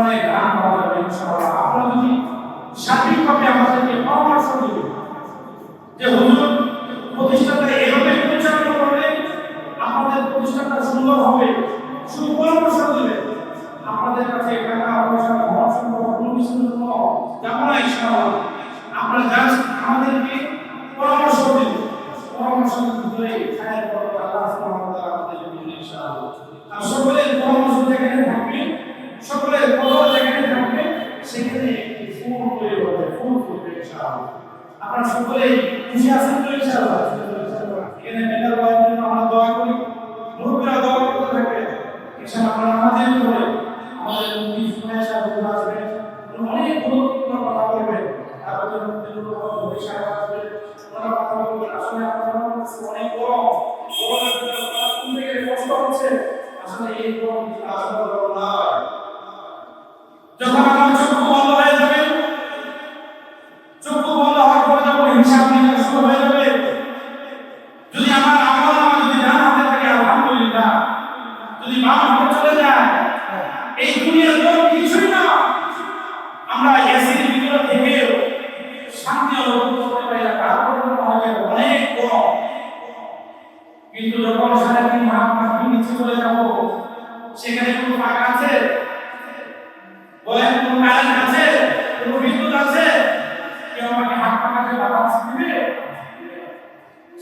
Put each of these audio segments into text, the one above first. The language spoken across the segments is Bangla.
কোরআনের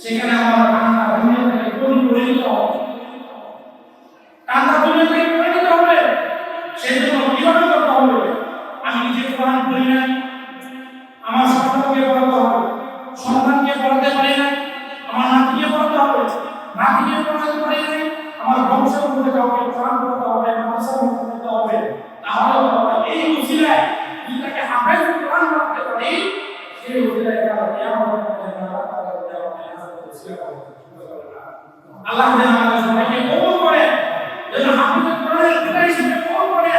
সেখানে আমার কান্না দুনিয়া থেকে কোন করে কান্না দুনিয়া থেকে করে হবে। সেই জন্য কীভাবে করতে হবে। আমি নিজে কোরআন পড়ি নাই আমার সন্তানকে পড়াতে হবে। সন্তানকে পড়াতে পারি নাই আমার নাতিকে পড়াতে হবে। নাতিকে পড়াতে পারি নাই আমার বংশের মধ্যে কাউকে কোরআন পড়াতে হবে মাদ্রাসার আল্লাহ যেন আমাদের সবাইকে করে। যেন হাফেজ করে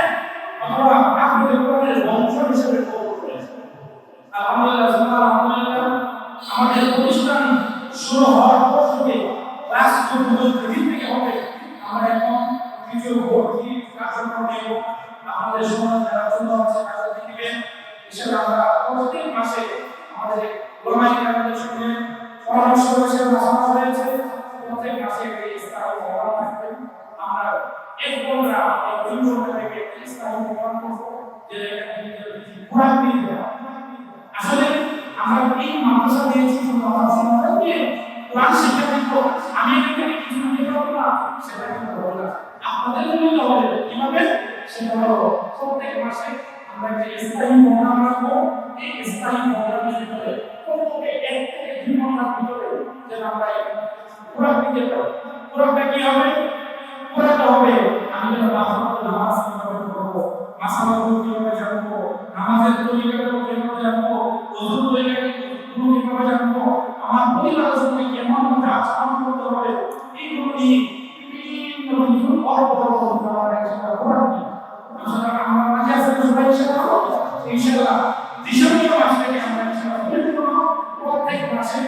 অথবা হাফেজ কোরআনের হিসেবে কবুল করে। আলহামদুলিল্লাহ আমাদের প্রতিষ্ঠান শুরু হওয়ার পর থেকে থেকে হবে। আমরা ভর্তি কার্যক্রম নেব সময় যারা জন্য আছে তাদের দিবেন হিসেবে আমরা প্রত্যেক মাসে আমাদের গোলমাই আমাদের সঙ্গে পরামর্শ হয়েছে মহামত হয়েছে এই আমরা এক বোনরা এক দুই বোনরা থেকে আসলে আমরা এই মাদ্রাসা দিয়েছি শুধু আমার আমি এখানে কিছু দিতে পারব সেটা কিন্তু হবে না। আপনাদের জন্য তো হলো আমরা একটা এই ইনশাআল্লাহ ডিসেম্বর মাস থেকে আমরা ইনশাআল্লাহ প্রত্যেক মাসে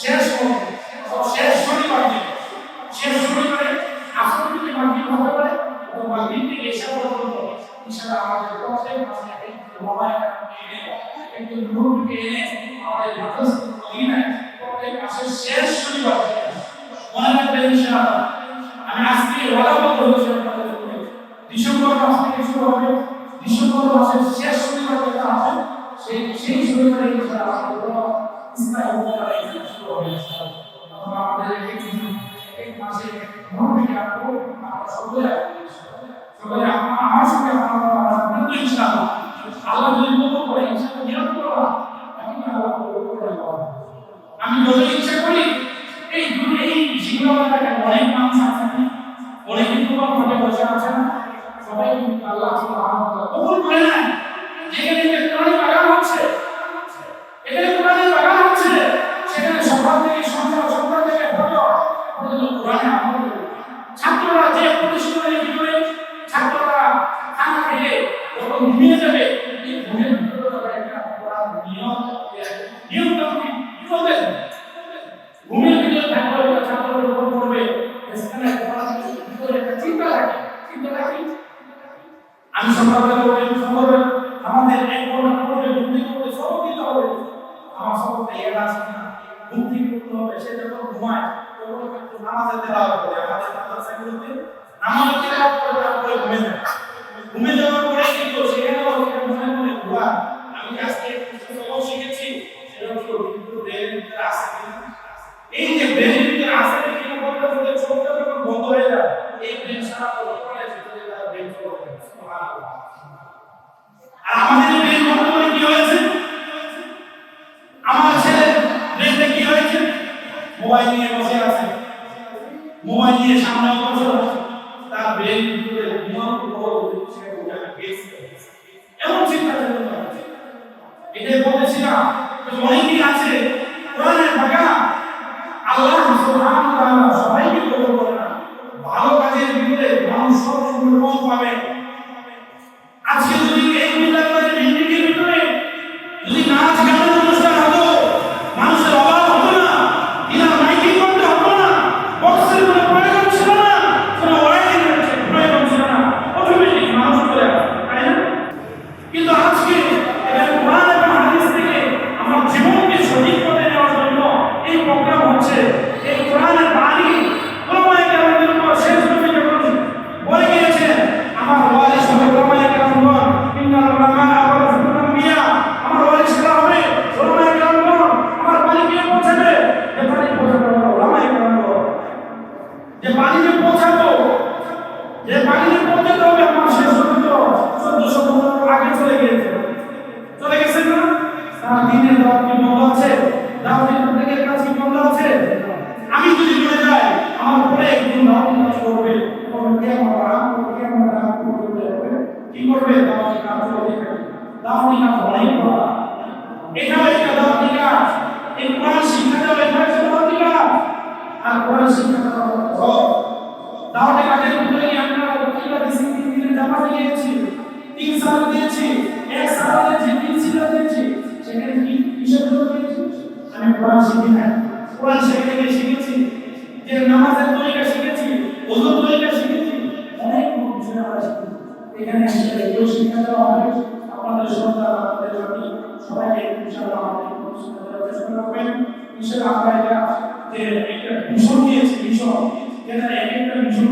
শেষ হবে, শেষ শনিবার দিন। শেষ শনিবারে আসল থেকে মাগরিব হতে পারে অথবা মাগরিব থেকে আপনাদের ডিসেম্বর মাস থেকে শুরু হবে, ডিসেম্বর মাসের শেষ ইনশাআল্লাহ আমাদের ইসলাম উপকারে শুরু হবে অথবা আমাদের এক এক মাসে গ্রুপকে রাখব আমরা সকলে সকলে আমার সঙ্গে আপনারা ইনশাআল্লাহ আল্লাহ যদি কবুল করে ইনশাআল্লাহ নিয়ত করবা এখন আল্লাহ করে আমি বসে আছে সবাই আল্লাহ যেখানে নামাজের তেলাওয়াত করি। আমাদের মাদ্রাসাগুলোতে নামাজের করে তারপরে ঘুমে যায় ঘুমে যাওয়ার পরে কিন্তু সেখানেও সেখানে মনে মনে ঘুরা আমি যে আজকে সবক শিখেছি সেটা হলো কিন্তু ব্রেনের ভিতরে আছে কিনা এই যে ব্রেনের ভিতরে আছে কিনা বলতে বলতে চোখটা যখন বন্ধ হয়ে যায় এই ব্রেন সারা পড়ে সেটা তারা ব্রেন চলে সুবহানাল্লাহ আর আমাদের ব্রেন বর্তমানে কি হয়েছে আমার ছেলে ব্রেনটা কি হয়েছে মোবাইল নিয়ে বসে আছে মোবাইল নিয়ে সামনে বসে আছে তার ব্রেন ভিতরে ঘুমানোর পর সে ওটাকে গেছে এমন চিন্তা চেতনা হচ্ছে। এটাই বলেছিলাম যে অনেকেই আছে কোরআনের বাগান আল্লাহ সুবহানাহু ওয়া তাআলা সবাইকে কবুল করে না ভালো কাজের ভিতরে মানুষ সব সময় কম পাবে আজকে যদি এই বিদ্যালয়ের বিল্ডিংয়ের ভিতরে যদি নাচ গানের অনুষ্ঠান হতো মানুষের অভাব হতো না কিনা মাইকিং করতে হতো না বক্সের কোনো প্রয়োজন ছিল না কোনো ওয়াইডিং প্রয়োজন ছিল না অটোমেটিক মানুষ চলে আসতো, তাই না কিন্তু আজকে এখানে কোরআন এবং হাদিস থেকে আমার জীবনকে সঠিক পথে নেওয়ার জন্য এই প্রোগ্রাম হচ্ছে এই কোরআনের বাণী ওলামায়ে কেরামদের উপর শেষ নবী যখন বলে গিয়েছেন আমার ওয়ারিস হবে ওলামায়ে কেরামগণ ইন্নাল উলামা ওয়ারাসাতুল আম্বিয়া আমার ওয়ারিসরা হবে ওলামায়ে কেরামগণ আমার বাণী কে পৌঁছাবে যে বাণী পৌঁছাবে আমার ওলামায়ে কেরামগণ যে বাণীকে পৌঁছাবো যে বাণীকে পৌঁছাতে হবে আমার শেষ নবী তো চোদ্দশো পনেরো আগে চলে গিয়েছে চলে গেছেন না তার দিনের দাওয়াত কি বন্ধ আছে দাওয়াতের প্রত্যেকের কাজ কি বন্ধ আছে আমি যদি চলে যাই আমার পরে একজন দাওয়াতি কাজ করবে তখন কে আমার রাম কে আমার রাম করবে হবে কি করবে দাওয়াতি কাজ চলতে থাকবে দাওয়াতি কাজ অনেক বড় এটাও একটা দাওয়াতি কাজ এই কোরআন শিক্ষা দেওয়া এটা একটা দাওয়াতি কাজ আর কোরআন শিক্ষা দেওয়া হলো দাওয়াতি কাজের ভিতরে কি আমরা বক্তৃতা দিয়েছি তিন দিনের গিয়েছি তিন সাল দিয়েছি, এক সাল দিয়েছি, তিন সিলা দিয়েছি, সেখানে কি কিসের জন্য দিয়েছি? আমি কোরআন শিখি না কোরআন গিয়ে শিখেছি? যে নামাজের তরিকা শিখেছি, ওজুর তরিকা শিখেছি। অনেক বিষয় আমরা শিখেছি এখানে এসে এগুলো শিক্ষা দেওয়া হবে আপনাদের সন্তান, আপনাদের জাতি সবাইকে ইনশাআল্লাহ আমাদের শিক্ষা করবেন। একটা মিশন দিয়েছি মিশন যেটা এক একটা মিশন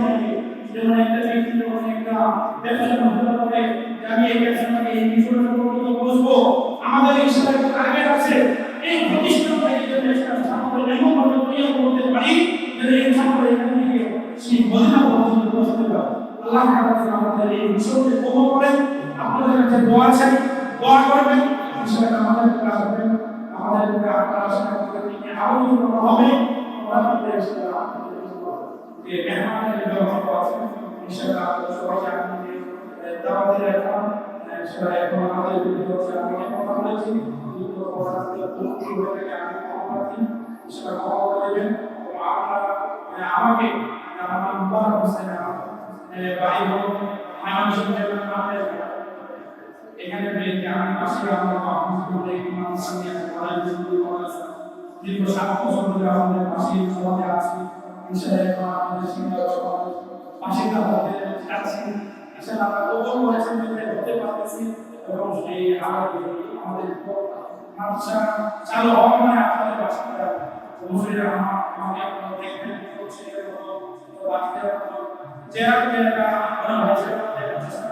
যেমন একটা ব্যক্তি যখন আমি এই এই বসবো আমাদের এই সাথে আছে। এই করতে পারি সেই মদিনা পর্যন্ত আল্লাহ আমাদের এই করেন। আপনাদের কাছে দোয়া চাই, দোয়া করবেন। ইনশাআল্লাহ আমাদের কাজ হবে আমাদের উপরে আপনারা আশা করতে আরও কিছু হবে আমরা আপনাদের ইনশাআল্লাহ যে মেহমানের ব্যবস্থা আছে ইনশাআল্লাহ আপনারা সবাইকে আপনাদের দাওয়াতের এখন সেটা এখন আমাদের বিরুদ্ধে হচ্ছে আমি কথা বলেছি যুদ্ধ পড়াশোনা মুক্তি হয়ে গেলে আমি ক্ষমা প্রার্থী সেটা ক্ষমা করে দেবেন এবং আপনারা মানে আমাকে আমার মুবারক হোসেন আমার ভাই বোন মানুষের জন্য আমাদের এখানে বেরিয়ে আমি পাশে আমার মাহমুদুর ইমাম সামিয়া কলেজ শুরু করেছে দীর্ঘ সাত বছর ধরে আমাদের পাশে সমাজে আছি। ইনশাআল্লাহ আমাদের সিনিয়র সমাজ পাশে আমাদের আছি। ইনশাআল্লাহ আমরা কবল করেছেন বলে হতে পারতেছি। এবং এই আমাদের আমাদের মাদ্রাসা চালু হওয়া মানে আপনাদের বাসাটা অবশ্যই আমাকে আপনারা দেখবেন করছে বাকিদের যারা যারা মনে